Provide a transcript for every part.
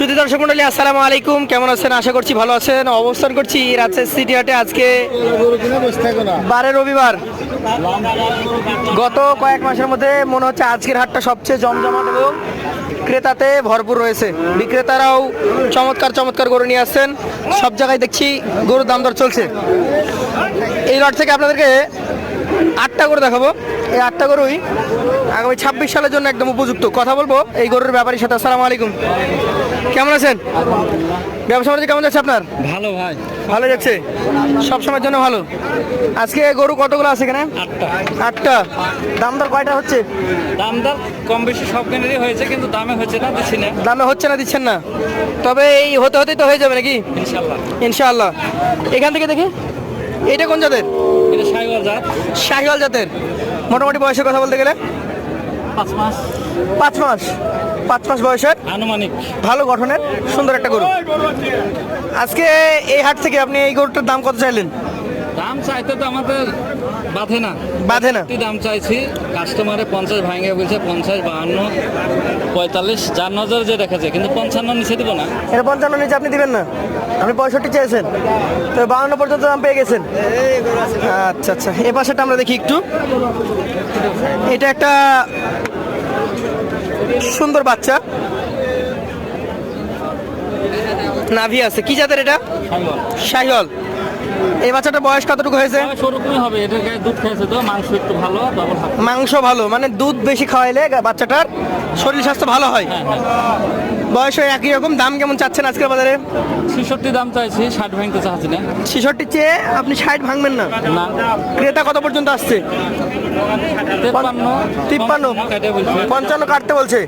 সুধী দর্শক মন্ডলী, আসসালামু আলাইকুম। কেমন আছেন? আশা করছি ভালো আছেন। অবস্থান করছি রাজশাহী সিটি হাটে আজকে বারে রবিবার। গত কয়েক মাসের মধ্যে মনে হচ্ছে আজকের হাটটা সবচেয়ে জমজমাট এবং ক্রেতাতে ভরপুর রয়েছে। বিক্রেতারাও চমৎকার চমৎকার গরু নিয়ে আসছেন। সব জায়গায় দেখছি গরুর দাম দর চলছে। এই লট থেকে আপনাদেরকে আটটা গরু দেখাবো। এই আটটা গরুই আগামী ছাব্বিশ সালের জন্য একদম উপযুক্ত। কথা বলব এই গরুর ব্যাপারীর সাথে। আসসালামু আলাইকুম। কেমন আছেন? ব্যবসা বাণিজ্য কেমন যাচ্ছে আপনার? ভালো ভাই। ভালো যাচ্ছে। সব সময়ের জন্য ভালো। আজকে গরু কতগুলো আছে এখানে? আটটা। আটটা। দাম দর কয়টা হচ্ছে? দাম দর কম বেশি সব কেনেরই হয়েছে কিন্তু দামে হচ্ছে না দিচ্ছি না। দামে হচ্ছে না দিচ্ছেন না। তবে এই হতে হতেই তো হয়ে যাবে নাকি? ইনশাল্লাহ ইনশাআল্লাহ। এখান থেকে দেখি। এটা কোন জাতের? এটা জাত শাহিওয়াল জাতের মোটামুটি বয়সের কথা বলতে গেলে? পাঁচ মাস। পাঁচ মাস। পাঁচ মাস বয়সের? আনুমানিক। ভালো গঠনের? সুন্দর একটা গরু। আজকে এই হাট থেকে আপনি এই গরুটার দাম কত চাইলেন? দাম চাইতে তো আমাদের বাধে না। বাঁধে না। দাম চাইছি। কাস্টমারে পঞ্চাশ ভাঙে বলছে পঞ্চাশ বাহান্ন পঁয়তাল্লিশ যার নজর যে রেখেছে কিন্তু পঞ্চান্ন নিচে দিব না। এটা পঞ্চান্ন নিচে আপনি দিবেন না। আপনি পঁয়ষট্টি চেয়েছেন। তো বাউন্ন পর্যন্ত দাম পেয়ে গেছেন। আচ্ছা আচ্ছা। এ পাশেটা আমরা দেখি একটু। এটা একটা সুন্দর বাচ্চা। নাভি আছে। কি জাতের এটা? শাহিওয়াল। এই বাচ্চাটা বয়স কতটুকু হয়েছে? ওরকমই হবে এটা গায়ে দুধ খেয়েছে তো মাংস একটু ভালো মাংস ভালো মানে দুধ বেশি খাওয়াইলে বাচ্চাটার শরীর স্বাস্থ্য ভালো হয়। বয়স একই রকম দাম কেমন চাচ্ছেন আজকের বাজারে? ছেষট্টি দাম চাইছি ষাট ভাঙতে চাচ্ছি না। ছেষট্টি চেয়ে আপনি ষাট ভাঙবেন না? না। ক্রেতা কত পর্যন্ত আসছে? তেপ্পান্ন। তিপ্পান্ন। পঞ্চান্ন কাটতে বলছে।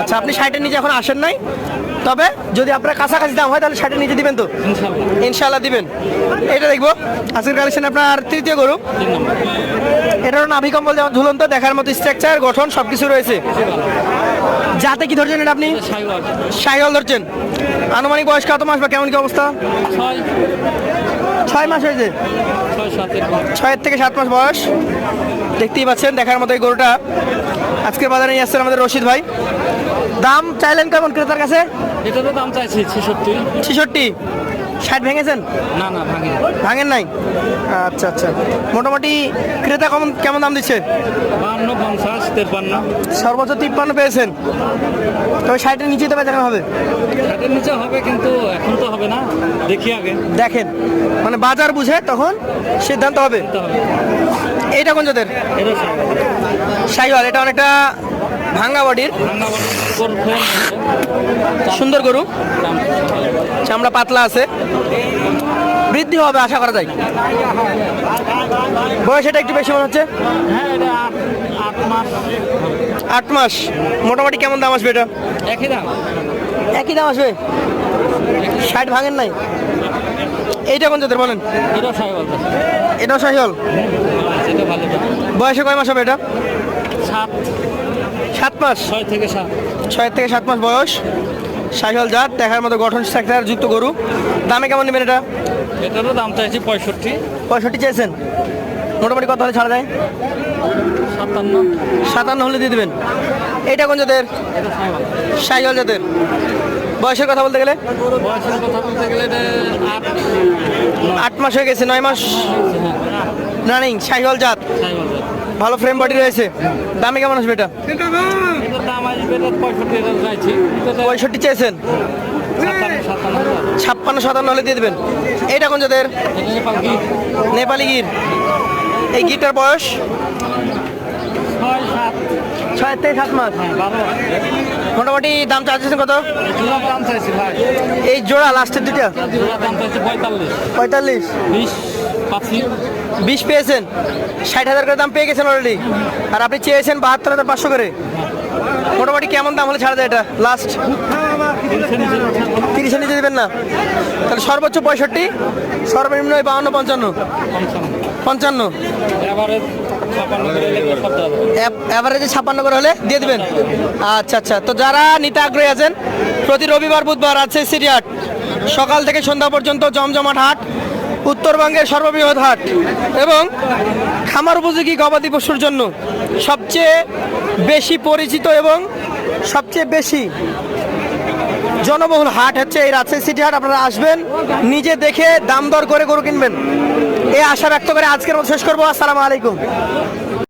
আচ্ছা আপনি ষাটের নিচে এখন আসেন নাই? তবে যদি আপনার কাছাকাছি দাম হয় তাহলে ষাটের নিচে দিবেন তো? ইনশাল্লাহ দিবেন। এটা দেখব। আজকের কালেকশন আপনার তৃতীয় গরু। এটারও নাভি কম্বল যেমন ঝুলন্ত দেখার মতো স্ট্রাকচার গঠন সব কিছু রয়েছে। যাতে কি ধরছেন এটা আপনি? সাইকেল ধরছেন। আনুমানিক বয়স কত মাস বা কেমন কি অবস্থা? ছয়। মাস হয়েছে? ছয় ছয়ের থেকে সাত মাস বয়স। দেখতেই পাচ্ছেন দেখার মতো এই গরুটা। আজকে বাজারে নিয়ে আসছেন আমাদের রশিদ ভাই। দাম চাইলেন কেমন ক্রেতার কাছে? এটা তো দাম চাইছি ছেষট্টি। ছেষট্টি। ষাট ভেঙেছেন? না না ভাঙি ভাঙেন নাই? আচ্ছা আচ্ছা। মোটামুটি ক্রেতা কেমন কেমন দাম দিচ্ছে? বাহান্ন পঞ্চাশ তেপ্পান্ন সর্বোচ্চ তিপ্পান্ন পেয়েছেন। তবে ষাটের নিচে তো বেচাকেনা হবে। ষাটের নিচে হবে কিন্তু এখন তো হবে না। দেখি আগে। দেখেন মানে বাজার বুঝে তখন সিদ্ধান্ত হবে। এইটা কোন সাইওয়াল। সাইওয়াল এটা অনেকটা ভাঙ্গা বডির ভাঙা বড় উপর ফ্রেম সুন্দর গরু। চামড়া পাতলা আছে। বৃদ্ধি হবে আশা করা যায়। বয়স এটা একটু বেশি মনে হচ্ছে? আট মাস। মোটামুটি কেমন দাম আসবে এটা? একই দাম। একই দাম আসবে? ষাট ভাঙেন নাই? এইটা কোন জাতের বলেন? এটা সাহিওল বয়সে কয় মাস হবে এটা? সাত। সাত মাস? ছয় থেকে সাত। ছয় থেকে সাত মাস বয়স। সাহিওল জাত দেখার মতো গঠন স্ট্রাকচার যুক্ত গরু। দামে কেমন নেবেন এটা? এটারও দাম চাইছি পঁয়ষট্টি। পঁয়ষট্টি চেয়েছেন মোটামুটি কত হলে ছাড়া যায়? সাতান্ন। সাতান্ন হলে দিয়ে দেবেন। এইটা কোন জাতের? এটা সাইকেল জাতের। বয়সের কথা বলতে গেলে? বয়সের কথা বলতে গেলে এটা আট মাস। হয়ে গেছে নয় মাস? রানিং সাইকেল জাত। ভালো ফ্রেম বডি রয়েছে। দামে কেমন আসবে এটা? দাম আসবে পঁয়ষট্টি চেয়েছেন। ছাপ্পান্ন, সাতান্ন হলে দিয়ে দেবেন। এইটা কোন যাদের নেপাল গির। এই গিরটার বয়স? ছয় থেকে সাত মাস। মোটামুটি দাম চাচ্ছেন কত? এই জোড়া লাস্টের দুটা পঁয়তাল্লিশ। বিশ পেয়েছেন, ষাট হাজার করে দাম পেয়ে গেছেন অলরেডি আর আপনি চেয়েছেন বাহাত্তর হাজার পাঁচশো করে। মোটামুটি কেমন দাম হলে ছাড়া যায় এটা? লাস্ট তিরিশের নিচে দেবেন না। তাহলে সর্বোচ্চ পঁয়ষট্টি, সর্বনিম্ন ওই বাউন্ন পঞ্চান্ন। পঞ্চান্ন। অ্যাভারেজে ছাপ্পান্ন করে হলে দিয়ে দেবেন। আচ্ছা আচ্ছা। তো যারা নিতে আগ্রহী আছেন, প্রতি রবিবার, বুধবার আছে সিটি হাট। সকাল থেকে সন্ধ্যা পর্যন্ত জমজমাট হাট। উত্তরবঙ্গের সর্ববৃহৎ হাট এবং খামার উপযোগী গবাদি পশুর জন্য সবচেয়ে বেশি পরিচিত এবং সবচেয়ে বেশি জনবহুল হাট হচ্ছে এই রাজশাহী সিটি হাট। আপনারা আসবেন, নিজে দেখে দাম দর করে গরু কিনবেন। এই আশা ব্যক্ত করে আজকের মতো শেষ করব। আসসালামু আলাইকুম।